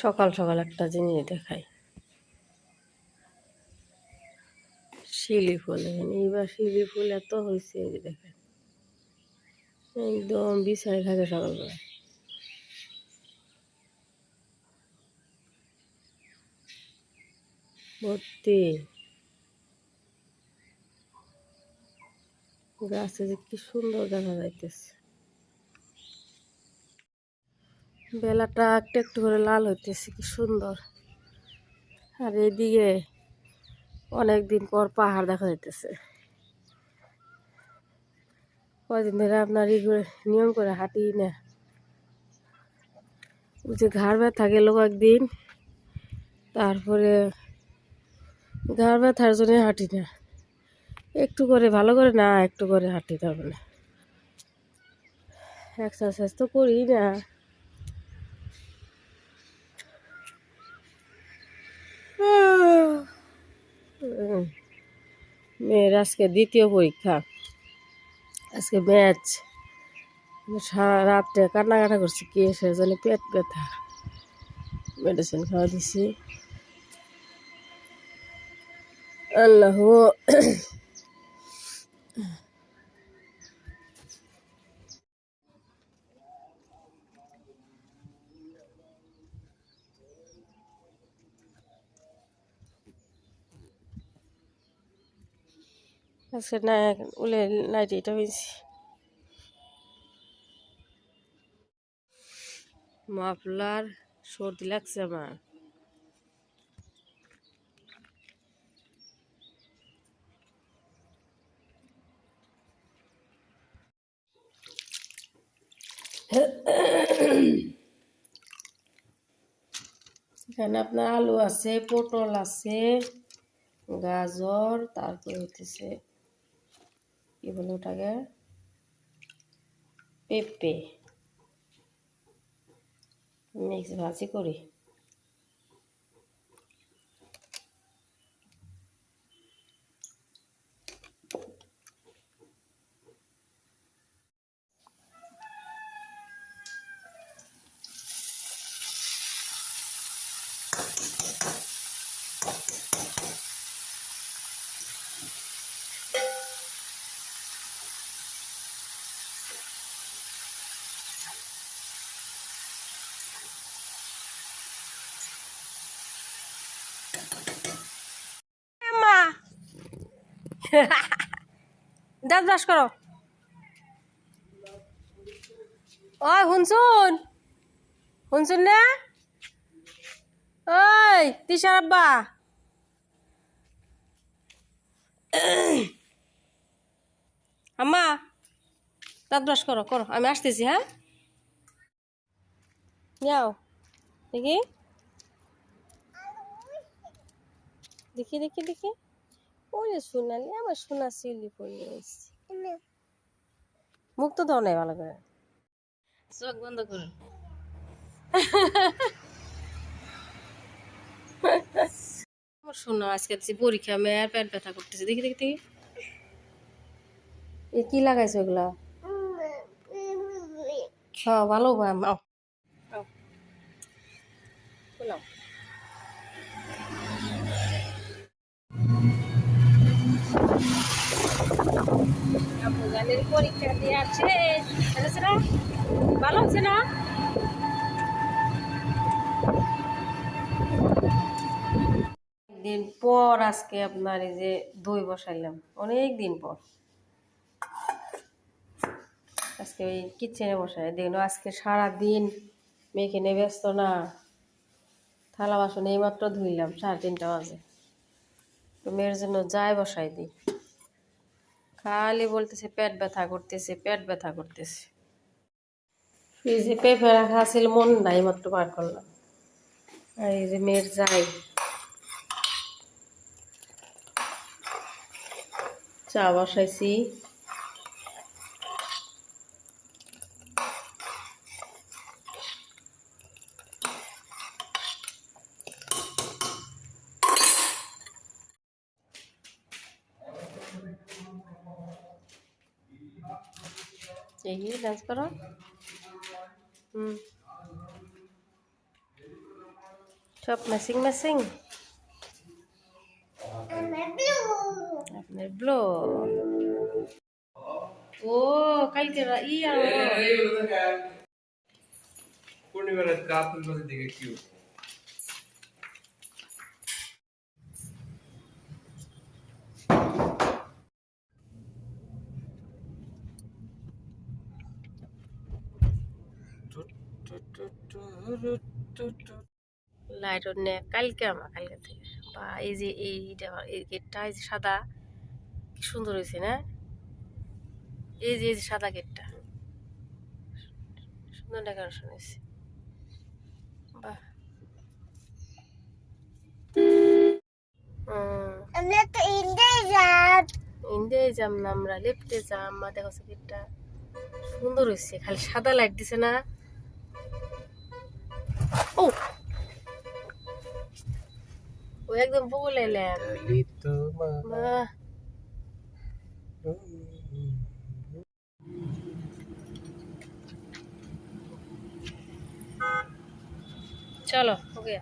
সকাল সকাল একটা জিনিস দেখাই। শিলি ফুল এইবার শিলি ফুল এত হয়েছে দেখেন। একদম বিছায় থাকে সকালবেলা। ভর্তি। গাছে যে কি সুন্দর দেখা যাইতেছে। বেলাটা একটু একটু করে লাল হইতেছে, কি সুন্দর। আর এদিকে অনেক দিন পর পাহাড় দেখা যাইতেছে। কদিন ধরে আপনার করে, নিয়ম করে হাঁটি না। যে ঘাড় ব্যথা গেল একদিন তারপরে ঘাড় ব্যথার জন্য হাঁটি না। একটু করে ভালো করে না, একটু করে হাঁটি তবে না এক্সারসাইজ তো করি না। মেয়ের আজকে দ্বিতীয় পরীক্ষা। আজকে ম্যাচ। সারা রাত্রে কান্নাকাটা করছি কি এসে জানি, পেট ব্যথা। মেডিসিন খাওয়া দিছি। আল্লাহ আজকে না, উলে নাইটি এটা হয়েছি মাফলার সর্দি লাগছে আমার। এখানে আপনার আলু আছে, পটল আছে, গাজর, তারপর হইতেছে কি বলে ওটাকে পেঁপে। মিক্স ভাজি করি মা দাঁত ব্রাশ করো। ওই শুনছুন শুনছুন না ওই তিসার আব্বা। আম্মা, দাঁত ব্রাশ করো করো। আমি আসতেছি হ্যাঁ? যাও। দেখি। দেখি দেখি দেখি। ওই যে সোনালি আমার সোনা সিলি পড়ে এসছি মুখ তো নাই ভালো করে। চোখ বন্ধ করুন আমার শোনা আজকে যে পরীক্ষা মেয়ের পেট ব্যথা করতেছে। দেখি দেখি দেখি। এ কি লাগাইছো এগুলা? হ্যাঁ ভালো ভাই দিন পর আজকে আপনার এই যে দই বসাইলাম অনেক দিন পর। আজকে ওই কিচেনে বসাই, দেখুন আজকে সারা দিন মেয়েকে নিয়ে ব্যস্ত না, থালা বাসন এইমাত্র ধুইলাম, সাড়ে তিনটা বাজে। তো মেয়ের জন্য যাই বসাই দিই। খালি বলতেছে পেট ব্যথা করতেছে, পেট ব্যথা করতেছে। ফ্রিজে পেঁপে রাখা আছিল মন নাই মাত্র বার করলাম। আর এই যে মেয়ের যাই। চা বসাইছি। এই ডান্স করো হুম সব ম্যাচিং ম্যাচিং আপনার ব্লো ও কালকে রা- ই আর পূর্ণিমার রাতুল পাশে দিকে কিউ লাইট কালকে আমার কালকে থেকে। বা এই যে এইটা এই গেটটা এই যে সাদা কি সুন্দর হয়েছে না? এই যে এই যে সাদা গেটটা। সুন্দর ডেকোরেশন হয়েছে। বাহ। আমরা তো যাব না আমরা লেফটে যাম। মা দেখো গেটটা। সুন্দর হয়েছে খালি সাদা লাইট দিছে না। ও ও একদম বলে চলো ওকে